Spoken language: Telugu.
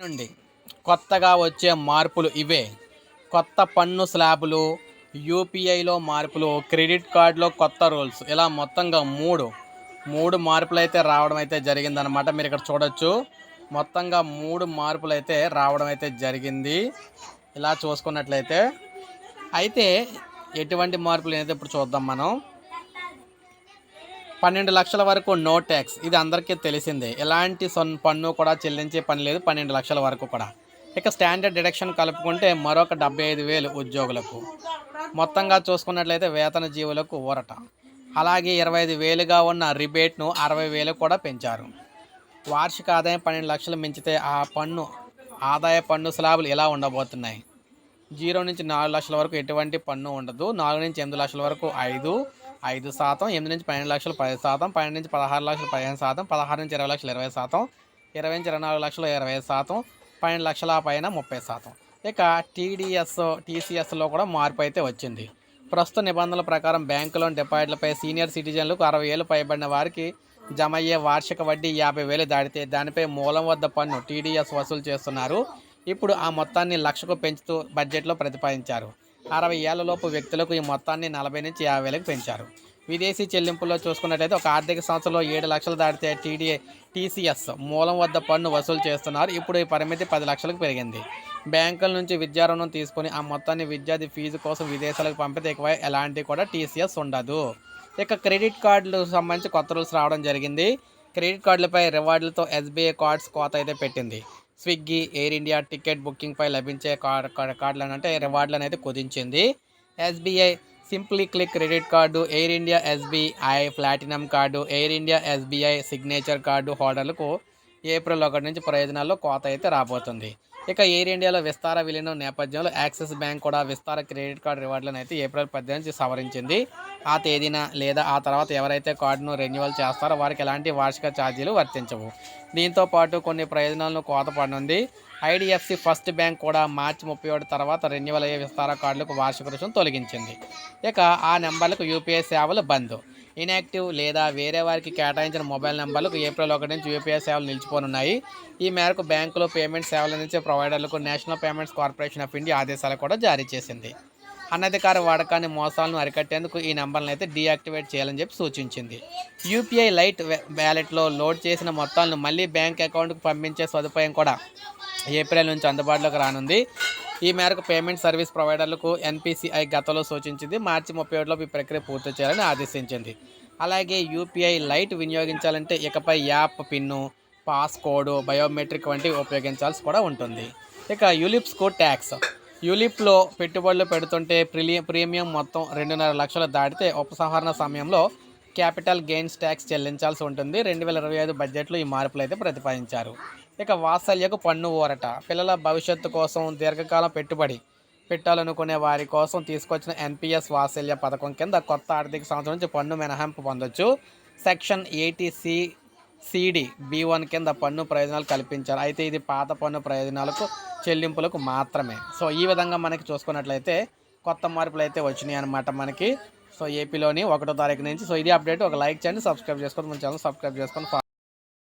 నుండి. కొత్తగా వచ్చే మార్పులు ఇవే. కొత్త పన్ను స్లాబులు యూపీఐలో మార్పులు క్రెడిట్ కార్డులో కొత్త రూల్స్. ఇలా మొత్తంగా మూడు. మూడు మార్పులు అయితే రావడం అయితే జరిగిందనమాట మీరు ఇక్కడ చూడొచ్చు. మొత్తంగా మూడు మార్పులు అయితే రావడం అయితే జరిగింది. ఇలా చూసుకున్నట్లయితే. అయితే ఎటువంటి మార్పులు అయితే ఇప్పుడు చూద్దాం మనం? పన్నెండు లక్షల వరకు నో ట్యాక్స్. ఇది అందరికీ తెలిసిందే. ఎలాంటి సొన్ పన్ను కూడా చెల్లించే పని లేదు పన్నెండు లక్షల వరకు కూడా. ఇక స్టాండర్డ్ డిడక్షన్ కలుపుకుంటే మరొక డెబ్బై ఐదు వేలు ఉద్యోగులకు. మొత్తంగా చూసుకున్నట్లయితే వేతన జీవులకు ఊరట. అలాగే ఇరవై ఐదు వేలుగా ఉన్న రిబేట్ను అరవై వేలు కూడా పెంచారు. వార్షిక ఆదాయం పన్నెండు లక్షలు మించితే ఆ పన్ను ఆదాయ పన్ను స్లాబులు ఎలా ఉండబోతున్నాయి? జీరో నుంచి నాలుగు లక్షల వరకు ఎటువంటి పన్ను ఉండదు. నాలుగు నుంచి ఎనిమిది లక్షల వరకు ఐదు ఐదు శాతం ఎనిమిది నుంచి పన్నెండు లక్షలు పది శాతం పన్నెండు నుంచి పదహారు లక్షలు పదిహేను శాతం పదహారు నుంచి ఇరవై లక్షలు ఇరవై శాతం ఇరవై నుంచి ఇరవై నాలుగు లక్షలు ఇరవై శాతం పన్నెండు లక్షల పైన ముప్పై శాతం. ఇక టీడీఎస్ టీసీఎస్లో కూడా మార్పు అయితే వచ్చింది. ప్రస్తుత నిబంధనల ప్రకారం బ్యాంకులో డిపాజిట్లపై సీనియర్ సిటిజన్లకు అరవై ఏళ్ళు పైబడిన వారికి జమ అయ్యే వార్షిక వడ్డీ యాభై వేలు దాటితే దానిపై మూలం వద్ద పన్ను టీడీఎస్ వసూలు చేస్తున్నారు. ఇప్పుడు ఆ మొత్తాన్ని లక్షకు పెంచుతూ బడ్జెట్లో ప్రతిపాదించారు. అరవై ఏళ్ళలోపు వ్యక్తులకు ఈ మొత్తాన్ని నలభై నుంచి యాభై వేలకు పెంచారు. విదేశీ చెల్లింపుల్లో చూసుకున్నట్లయితే ఒక ఆర్థిక సంవత్సరంలో ఏడు లక్షలు దాటితే టీడీఏ టీసీఎస్ మూలం వద్ద పన్ను వసూలు చేస్తున్నారు. ఇప్పుడు ఈ పరిమితి పది లక్షలకు పెరిగింది. బ్యాంకుల నుంచి విద్యా రుణం తీసుకుని ఆ మొత్తాన్ని విద్యార్థి ఫీజు కోసం విదేశాలకు పంపితే ఎక్కువ ఎలాంటి కూడా టీసీఎస్ ఉండదు. ఇక క్రెడిట్ కార్డులు సంబంధించి కొత్త రూల్స్ రావడం జరిగింది. క్రెడిట్ కార్డులపై రివార్డులతో ఎస్బీఐ కార్డ్స్ కోత అయితే పెట్టింది. స్విగ్గీ ఎయిర్ ఇండియా టికెట్ బుకింగ్పై లభించే కార్డ్ కార్డులను అంటే రివార్డులను అయితే కుదించింది. SBI simply click credit card Air India SBI platinum card Air India SBI signature card హోల్డర్లకు April ఒకటి నుంచి ప్రయోజనాల్లో కోత అయితే రాబోతుంది. ఇక ఎయిర్ ఇండియాలో విస్తార విలీనం నేపథ్యంలో యాక్సిస్ బ్యాంక్ కూడా విస్తార క్రెడిట్ కార్డు రివార్డులను అయితే ఏప్రిల్ పద్దెనిమిది నుంచి సవరించింది. ఆ తేదీన లేదా ఆ తర్వాత ఎవరైతే కార్డును రెన్యువల్ చేస్తారో వారికి ఎలాంటి వార్షిక ఛార్జీలు వర్తించవు. దీంతో పాటు కొన్ని ప్రయోజనాలను కోతపడనుంది ఐడిఎఫ్సి ఫస్ట్ బ్యాంక్ కూడా మార్చి ముప్పై ఒకటి తర్వాత రెన్యువల్ అయ్యే విస్తార కార్డులకు వార్షిక రుసుం తొలగించింది. ఇక ఆ నెంబర్లకు యూపీఐ సేవలు బంద్. ఇన్యాక్టివ్ లేదా వేరే వారికి కేటాయించిన మొబైల్ నెంబర్లకు ఏప్రిల్ ఒకటి నుంచి యూపీఐ సేవలు నిలిచిపోనున్నాయి. ఈ మేరకు బ్యాంకులు పేమెంట్ సేవలు అందించే ప్రొవైడర్లకు National Payments Corporation of India ఆదేశాలు కూడా జారీ చేసింది. అనధికార వాడకాన్ని మోసాలను అరికట్టేందుకు ఈ నెంబర్లను అయితే డీయాక్టివేట్ చేయాలని చెప్పి సూచించింది. యూపీఐ లైట్ వ్యాలెట్లో లోడ్ చేసిన మొత్తాలను మళ్ళీ బ్యాంక్ అకౌంట్కు పంపించే సదుపాయం కూడా ఏప్రిల్ నుంచి అందుబాటులోకి రానుంది. ఈ మేరకు పేమెంట్ సర్వీస్ ప్రొవైడర్లకు ఎన్పిసిఐ గతంలో సూచించింది. మార్చి ముప్పై ఒకటిలోపు ఈ ప్రక్రియ పూర్తి చేయాలని ఆదేశించింది. అలాగే యూపీఐ లైట్ వినియోగించాలంటే ఇకపై యాప్ పిన్ను పాస్కోడ్ బయోమెట్రిక్ వంటివి ఉపయోగించాల్సి కూడా ఉంటుంది. ఇక యులిప్స్కు ట్యాక్స్. యులిప్లో పెట్టుబడులు పెడుతుంటే ప్రిలి ప్రీమియం మొత్తం రెండున్నర లక్షలు దాటితే ఉపసంహరణ సమయంలో క్యాపిటల్ గెయిన్స్ ట్యాక్స్ చెల్లించాల్సి ఉంటుంది. రెండు వేల ఇరవై ఐదు బడ్జెట్లో ఈ మార్పులు అయితే ప్రతిపాదించారు. ఇక వాత్సల్యకు పన్ను ఊరట. పిల్లల భవిష్యత్తు కోసం దీర్ఘకాలం పెట్టుబడి పెట్టాలనుకునే వారి కోసం తీసుకొచ్చిన ఎన్పిఎస్ వాత్సల్య పథకం కింద కొత్త ఆర్థిక సంవత్సరం నుంచి పన్ను మినహాయింపు పొందొచ్చు. Section eighty C CD B one కింద పన్ను ప్రయోజనాలు కల్పించారు. అయితే ఇది పాత పన్ను ప్రయోజనాలకు చెల్లింపులకు మాత్రమే. సో ఈ విధంగా మనకి చూసుకున్నట్లయితే కొత్త మార్పులు అయితే వచ్చినాయి అనమాట మనకి. సో ఏపీలోని ఒకటో తారీఖు నుంచి. సో ఇది అప్డేట్. ఒక లైక్ చేయండి సబ్స్క్రైబ్ చేసుకోండి. మన ఛానల్ సబ్స్క్రైబ్ చేసుకొని